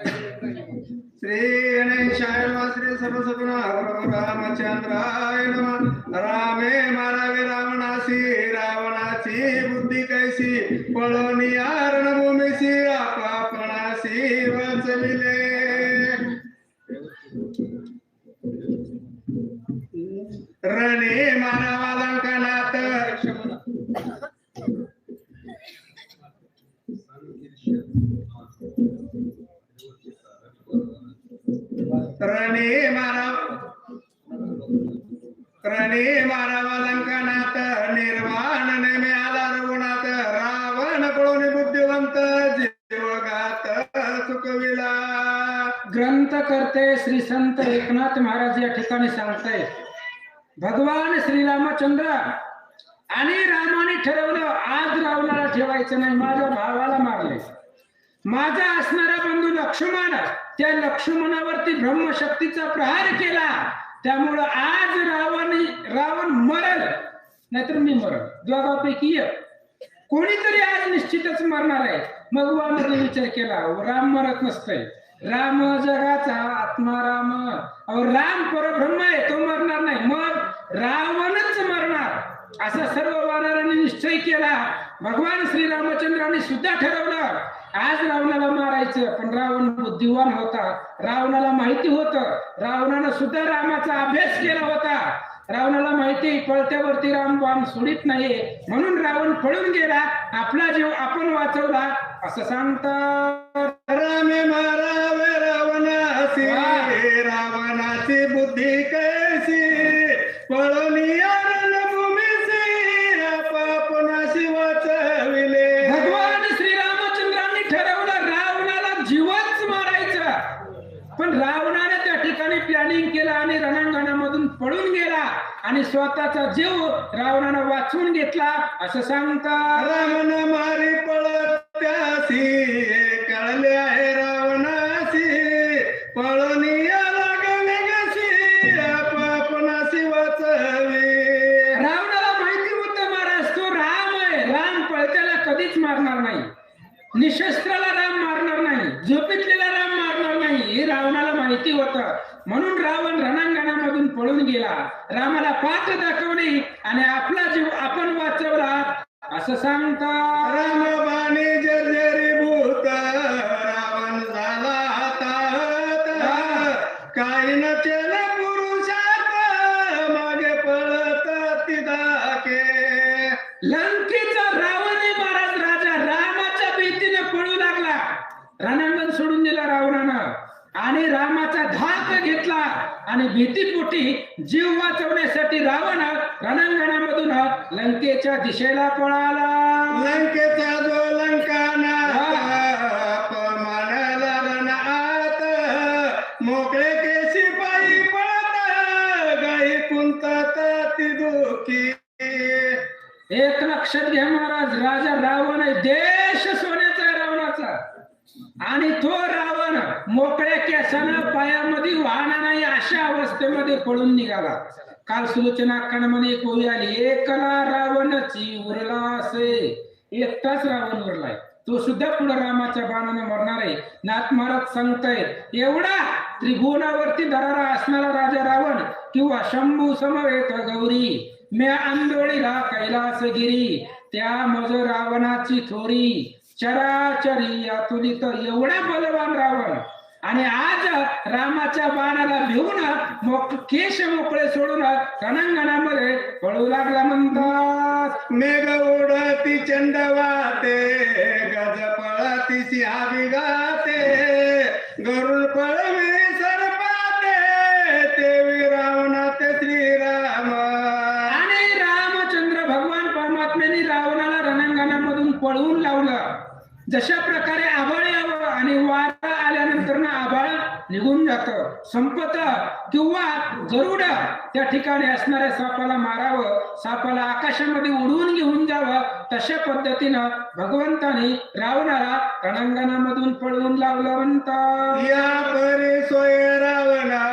श्री गणेशाय नमः श्री सरस्वतीना रामचंद्राय नमः. रामे मारावे रावणासी रावणाची बुद्धी कैसी पळोनी रणभूमीसी आपापणासी वाचविले रणे मारावा लंकनात रणे मारा रणे लंकनात निर्वाण नेमे आला रघुनाथ. रावण पळून बुद्धिवंत जीवघात चुकविला ग्रंथकर्ते श्री संत एकनाथ महाराज या ठिकाणी सांगताय भगवान श्री रामचंद्र आणि रामाने ठरवलं आज रावणाला ठेवायचं नाही माझ्या भावाला मारले माझा असणारा बंधू लक्ष्मण त्या लक्ष्मणावरती ब्रह्मशक्तीचा प्रहार केला. त्यामुळं आज रावण रावण मरल नाहीतर मी मरल. दोघांपैकी एक. कोणीतरी आज निश्चितच मरणार आहे. मग वामने विचार केला राम मरत नसतंय. राम जगाचा आत्मा राम. अहो राम परब्रह्म आहे तो मरणार नाही. मग रावणच मरणार. असा सर्व वानरांनी निश्चय केला. भगवान श्रीरामचंद्रांनी सुद्धा ठरवलं. आज रावणाला मारायचं पण रावण बुद्धिवान होता. रावणाला माहिती होत. रावणानं सुद्धा रामाचा अभ्यास केला होता. रावणाला माहिती पळत्यावरती राम बाण सोडित नाहीये. म्हणून रावण पळून गेला. आपला जीव आपण वाचवला. असं सांगता रामे महाराज. स्वतःचा जीव रावणानं वाचून घेतला असं सांगता रावण मारी पळत्यासी पुरुषात मागे पळत तिदाके लंकेचा महाराज राजा रामाच्या भीतीने पळू लागला. रणांगण सोडून दिला रावणानं. आणि रामाचा धाक घेतला. आणि भीतीपोटी जीव वाचवण्यासाठी रावण रणांगणामधून लंकेच्या दिशेला पळा. दुखी एक लक्षात घ्या महाराज राजा रावण आहे देश सोन्याचा रावणाचा. आणि तो रावण मोकळ्या केसानं पायामध्ये वाहना नाही अशा अवस्थेमध्ये पळून निघाला. काल सुलोचनाकांमध्ये एक ओळी आली एकला रावणची उरला असे. एकटाच रावण उरलाय. तो सुद्धा पुढे रामाच्या बाणाने मरणार आहे. नाथ महाराज सांगतायत एवढा त्रिभुवनावरती दरारा असणारा राजा रावण किंवा शंभू समवेत गौरी म्या आंदोळीला कैलासगिरी त्या मज रावणाची थोरी चराचरी अतुलित एवढा बलवान रावण आणि आज रामाच्या बाणाला भिवून मोक केश मोकळे सोडून रणांगणामध्ये पळू लागला म्हणतात मेघ उडती चंड वाते गज पळती सिंहावी गाते गरुड पळवी सरपाते रावणाते श्रीराम. आणि रामचंद्र भगवान परमात्म्याने रावणाला रणांगणामधून पळवून लावलं. जशा प्रकारे आभाळ यावं आणि वारा निघून जात. संपत किंवा गरुड त्या ठिकाणी असणाऱ्या सापाला मारावं सापाला आकाशामध्ये उडवून घेऊन जावं तशा पद्धतीनं भगवंतानी रावणाला रणांगणामधून पळवून लावलं म्हणतात. या परी सोय रावणा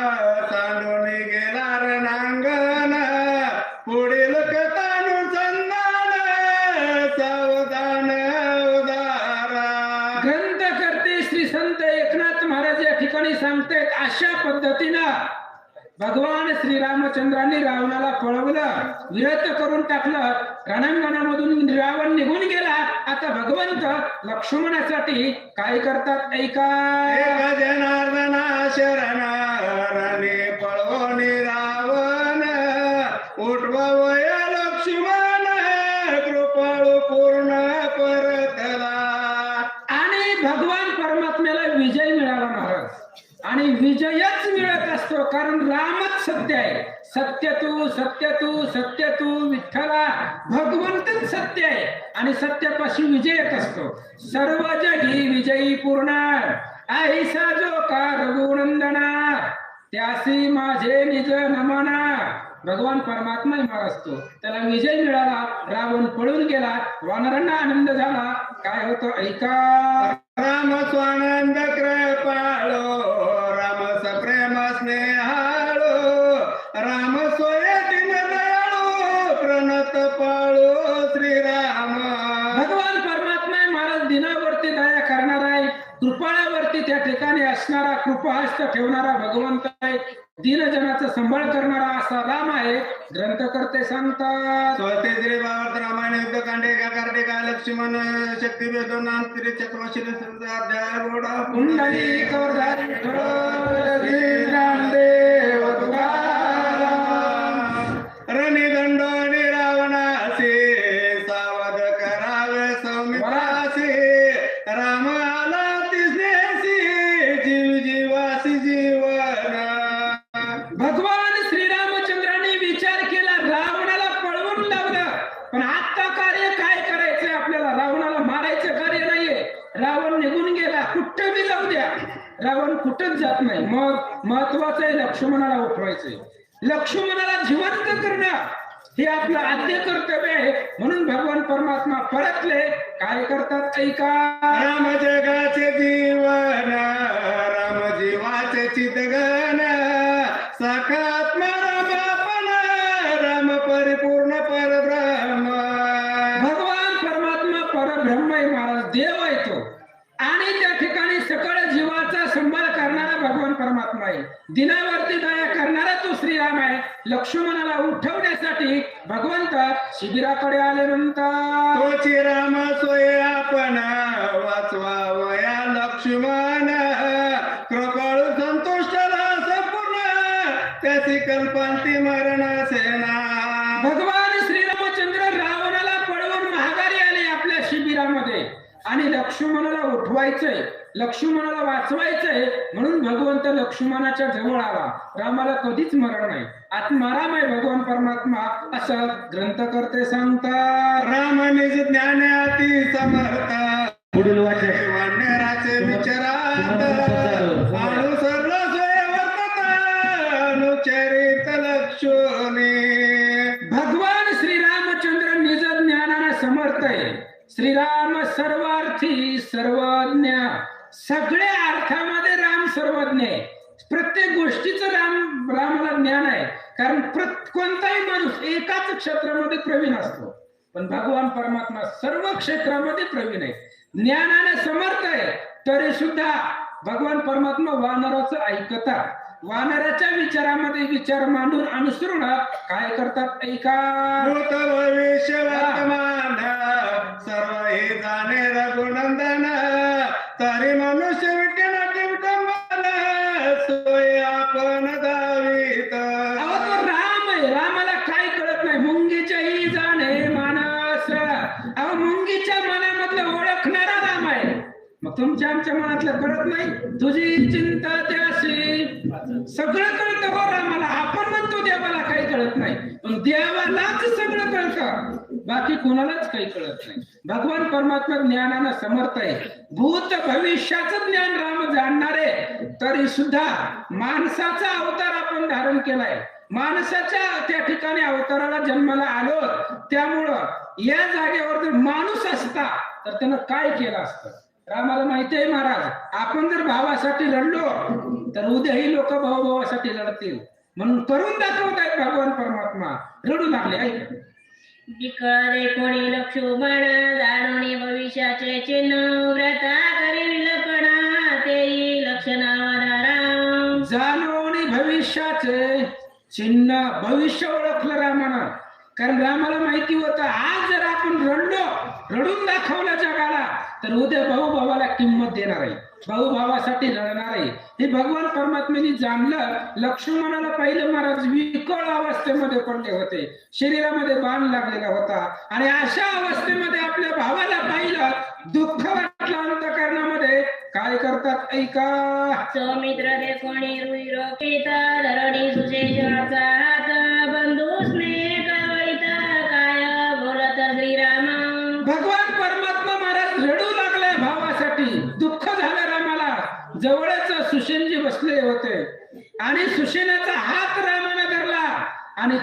ठिकाणी सांगतायत अशा पद्धतीनं भगवान श्रीरामचंद्रांनी रावणाला पळवलं विरत करून टाकलं रणांगणामधून रावण निघून गेला. आता भगवंत लक्ष्मणासाठी काय करतात? ऐका. एक कारण रामच सत्य आहे. सत्य तू सत्य तू सत्य तू विठ्ठला भगवंतच सत्य आहे. आणि सत्यापाशी विजय येत असतो. सर्व जगी विजयी पूर्णार ऐसा जो का रघुनंदना त्यासी माझे निज नमना. भगवान परमात्मा मार असतो. त्याला विजय मिळाला रावण पळून गेला वानरांना आनंद झाला. काय होतं? ऐका. राम स्वानंद कृपाळो. प्रणत पाळो श्रीराम. भगवान परमात्मा महाराज दिनावरती दया करणारा आहे कृपाळावरती त्या ठिकाणी असणारा कृपाहस्त ठेवणारा भगवंत आहे. दीनजनाचा सांभाळ करणारा असा राम आहे ग्रंथकर्ते सांगतात. स्वस्ते श्री भावार्थ रामायण युद्ध कांडे का लक्ष्मण शक्ती वेदो नाम श्री चक्रवशील अध्याय बोडा कुंडली कवरधारी श्रीरामदेव रामाला आला जीव जीवासी जीवन. भगवान श्रीरामचंद्रांनी विचार केला रावणाला पळवून लावला पण आता कार्य काय करायचं आपल्याला? रावणाला मारायचं कार्य नाहीये. रावण निघून गेला कुठं बी जाऊ द्या. रावण कुठंच जात नाही. मग महत्वाचं आहे लक्ष्मणाला उठवायचंय. लक्ष्मणाला जिवंत करणं हे आपलं आद्य कर्तव्य आहे. म्हणून भगवान परमात्मा परतले. ऐका राम जगाचे जीवन राम जीवाचे सखात्मा राम राम परिपूर्ण परब्रह्म। भगवान परमात्मा परब्रह्म आहे महाराज देव आहे तो. आणि त्या ठिकाणी सकळ जीवाचा सांभाळ करणारा भगवान परमात्मा आहे. दिनावरती दया करणारा तो श्रीराम आहे. लक्ष्मणाला उठवण्यासाठी भगवंत शिबिराकडे आले म्हणतात. राम सोय आपण वाचवा वया लक्ष्मण. कृपाळू संतुष्ट संपूर्ण त्याची कल्पांती मरण सेना भगवान श्रीरामचंद्र रावणाला पळवून महागारी आले आपल्या शिबिरामध्ये आणि लक्ष्मणाला उठवायचंय लक्ष्मणाला वाचवायचंय म्हणून भगवंत लक्ष्मणाच्या जवळ आला. रामाला कधीच मरण नाही. आत्माराम आहे भगवान परमात्मा असं ग्रंथकर्ते सांगतात राम निज ज्ञानाती समर्थ. पुढील वाचन विचारात. वर्तत. अनुचरित लक्षणे श्रीराम सर्वार्थी सर्वज्ञ. सगळ्या अर्थामध्ये राम सर्वज्ञ आहे. प्रत्येक गोष्टीचं राम रामाला ज्ञान आहे. कारण कोणताही माणूस एकाच क्षेत्रामध्ये प्रवीण असतो. पण भगवान परमात्मा सर्व क्षेत्रामध्ये प्रवीण आहे. ज्ञानाने समर्थ आहे. तरी सुद्धा भगवान परमात्मा वानराचं ऐकतात. वानराच्या विचारामध्ये विचार मांडून अनुसरून काय करतात? ऐका. कळत नाही. तुझी चिंता त्याशी. सगळं कळतं हो रामाला आपण म्हणतो देवाला काही कळत नाही. पण देवालाच सगळं कळतं. बाकी कोणालाच काही कळत नाही. भगवान परमात्मा ज्ञानानं समर्थ आहे. भूत भविष्याचं ज्ञान राम जाणणारे तरी सुद्धा माणसाचा अवतार आपण धारण केलाय. माणसाच्या त्या ठिकाणी अवताराला जन्माला आलो त्यामुळं या जागेवर जर माणूस असता तर त्यानं काय केलं असतं? रामाला माहिती आहे महाराज आपण जर भावासाठी लढलो तर उद्याही लोक भाऊ भावासाठी लढतील. म्हणून करून दाखवत आहेत भगवान परमात्मा. रडू लागले ऐका. विकळे कोणी लक्ष्मण जाणून भविष्याचे चिन्ह व्रता करील पण तेही लक्षणावर भविष्याचे चिन्ह भविष्य ओळखलं रामानं. कारण रामाला माहिती होतं आज जर आपण रडलो रडून दाखवलं जगाला तर उद्या भाऊ भावाला किंमत देणार आहे. भाऊ भावासाठी लढणार आहे. हे भगवान परमात्म्याने जाणलं लक्ष्मणाला पाहिलं महाराज विकळ अवस्थेमध्ये पडले होते. शरीरामध्ये बाण लागलेला होता. आणि अशा अवस्थेमध्ये आपल्या भावाला पाहिलं दुःख वाटलं अंतकरणामध्ये काय करतात? ऐका. सौमित्र देखोणी रुई केता धरणी सुजे हात.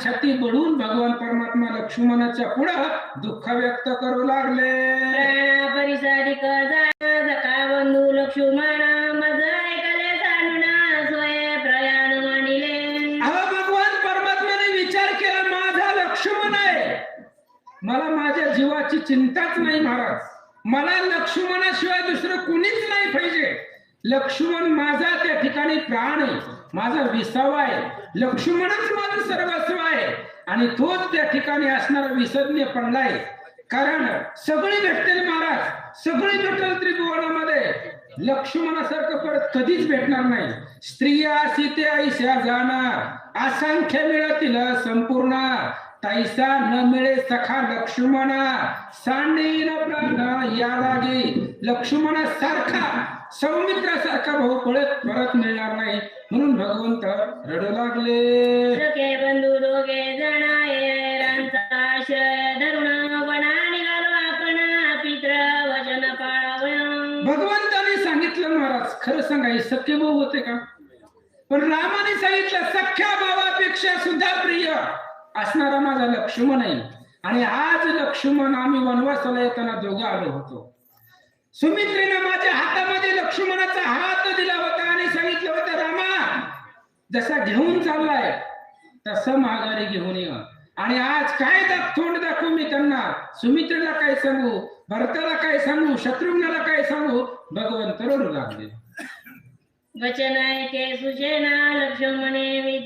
छाती बडून भगवान परमात्मा लक्ष्मणाच्या पुढं दुःख व्यक्त करू लागले. परिसरी बंधू लक्ष्मण प्रयाण भगवान परमात्माने विचार केला माझा लक्ष्मण आहे. मला माझ्या जीवाची चिंताच नाही महाराज. मला लक्ष्मणाशिवाय दुसरं कुणीच नाही पाहिजे. लक्ष्मण माझा त्या ठिकाणी प्राण आहे. माझा विसावा आहे. लक्ष्मणच माझं सर्वस्व आहे. आणि तोच त्या ठिकाणी असणारा विसर्ज्य आहे. कारण सगळी भेटतील महाराज. सगळी भेटेल त्रिभुवनामध्ये. लक्ष्मणासारखं परत कधीच भेटणार नाही. स्त्रिया सीते ऐशा जाणार. असंख्य मिळतील संपूर्ण. तैसा न मिळे सखा लक्ष्मणा। सांडीन प्राण या लागे। लक्ष्मणासारखा सौमित्रासारखा भाऊ परत परत मिळणार नाही. म्हणून भगवंत रडू लागले. सखे बंधू दोघे जण येरांचा आश्रय धरून वना निघालो आपण. पित्र वचन पाळावं. भगवंताने सांगितलं महाराज खरं सांगाय सख्य भाऊ होते का? पण रामाने सांगितलं सख्या भावापेक्षा सुद्धा प्रिय. असणारा माझा लक्ष्मण आहे. आणि आज लक्ष्मण आम्ही वनवासाला येताना दोघं आलो होतो. सुमित्रेनं माझ्या हातामध्ये लक्ष्मणाचा हात दिला होता आणि सांगितलं होतं रामा जसा घेऊन चाललाय तसं माघारी घेऊन ये. आणि आज काय दाख तोंड दाखवू मी त्यांना? सुमित्रेला काय सांगू? भरताला काय सांगू? शत्रुघ्नाला काय सांगू? भगवंत रडू लागले. वचन ऐके सुजेना लक्ष्मणे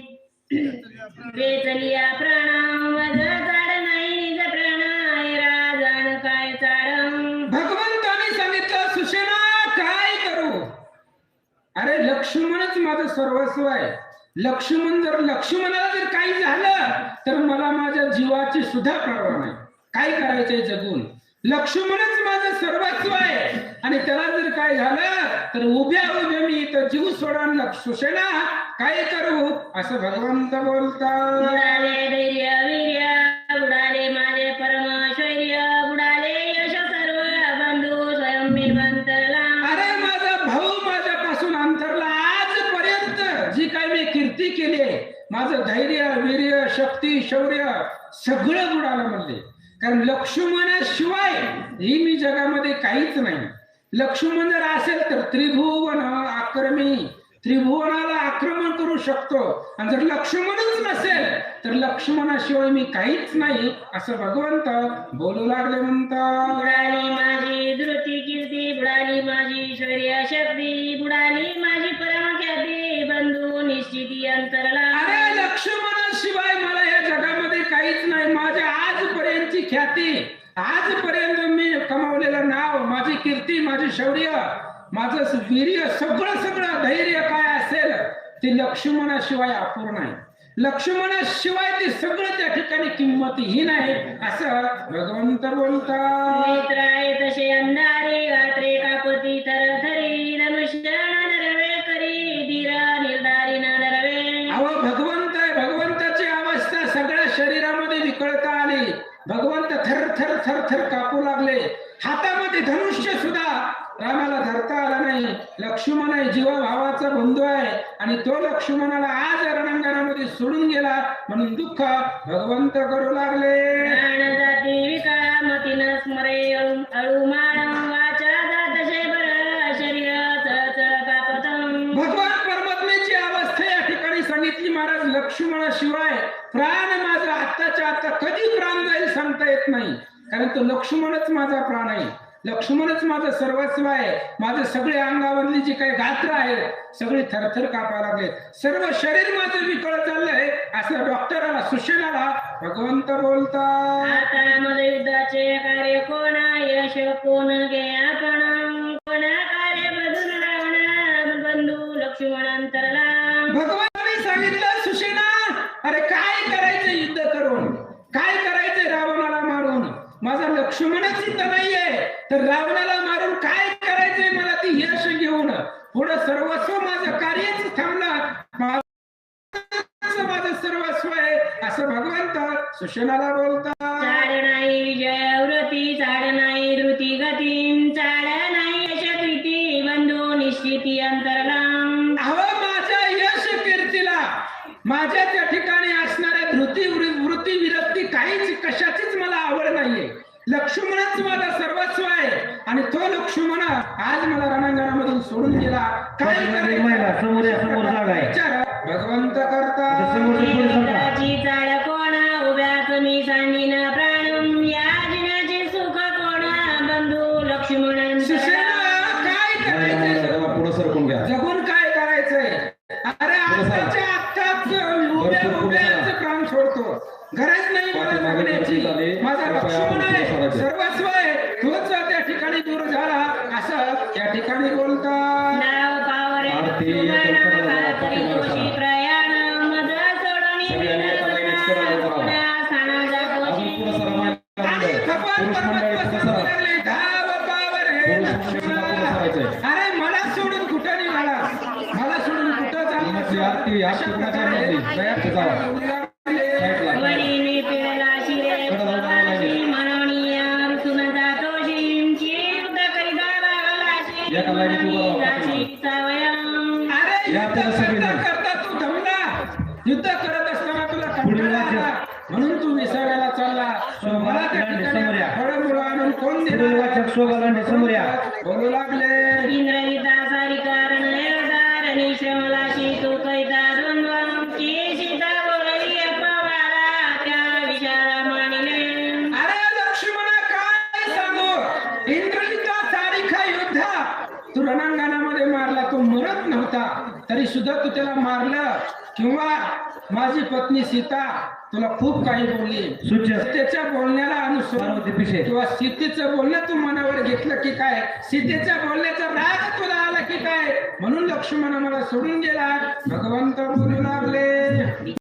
वेचलिया प्राणा वज नाही निज राजान काय भगवंताने सांगितलं सुशेना काय करू? अरे लक्ष्मणच माझं सर्वस्व आहे. लक्ष्मण जर लक्ष्मणाला जर काही झालं तर मला माझ्या जीवाची सुद्धा पर्वा नाही काय करायचंय जगून? लक्ष्मणच माझं सर्वस्व आहे. आणि त्याला जर काय झालं तर उभ्या उभ्या मी इथं जीव सोडून लक्ष सुशेना काय करू? असं भगवंत बोलतात. बुडाले धैर्य वीर्य बुडाले माझे परमैश्वर्य बुडाले यश सर्व बंधू स्वयं मी बंतरला अरे माझा भाऊ माझ्यापासून अंतरला आजपर्यंत जी काय मी कीर्ती केली माझं धैर्य वीर्य शक्ती शौर्य सगळं बुडालं म्हणले. कारण लक्ष्मणाशिवाय ही मी जगामध्ये काहीच नाही. लक्ष्मण जर असेल तर त्रिभुवन आक्रमी त्रिभुवनाला आक्रमण करू शकतो. आणि जर लक्ष्मणच नसेल तर लक्ष्मणाशिवाय मी काहीच नाही असं भगवंत बोलू लागले म्हणतात. बुडाली माझी धृती कीर्ती बुडाली माझी शौर्य शक्ती बुडाली माझी परम ख्याती बंधू निश्चिती अंतरला. आजपर्यंतची ख्याती. आजपर्यंत मी कमावलेलं नाव माझी कीर्ती माझी शौर्य माझं वीर्य सगळं सगळं धैर्य काय असेल ते लक्ष्मणाशिवाय अपूर्ण आहे. लक्ष्मणाशिवाय ते सगळं त्या ठिकाणी किंमतहीन नाही असं भगवंत बोलतात. थर थर कापू लागले. हातामध्ये धनुष्य सुद्धा रामाला धरता आला नाही. लक्ष्मण आहे जीवा भावाचा बंधू आहे आणि तो लक्ष्मणाला आज रणांगणामध्ये सोडून गेला म्हणून दुःख भगवंत करू लागले. प्राण जाती विकाळा मतीन स्मरे कारण तो लक्ष्मणच माझा प्राण. आहे लक्ष्मणच माझं सर्वस्व आहे. माझं सगळे अंगावरली जे काही गात्र आहेत सगळे थरथर कापा लागले. सर्व शरीर माझं विकळ चाललंय असं डॉक्टरला सुशिलाला भगवंत बोलता आता युद्धाचे कार्य कोणा यश कोण घे आपण? बोलतात सुशनाला बोलतात. चारणा जयव्रती चारणा पूर्वी या पूर्णाच्या मध्ये तयार ठेवा या या आपल्याला सगळे करता कोण बोलू लागले. इंद्रजिता सारी कारण श्रमला शिकू किंवा माझी पत्नी सीता तुला खूप काही बोलली. सीतेच्या बोलण्याला अनुसरण किंवा सीतेचं बोलणं तू मनावर घेतलं की काय? सीतेच्या बोलण्याचा राग तुला आला की काय? म्हणून लक्ष्मण मला सोडून गेला. भगवंत बोलू लागले.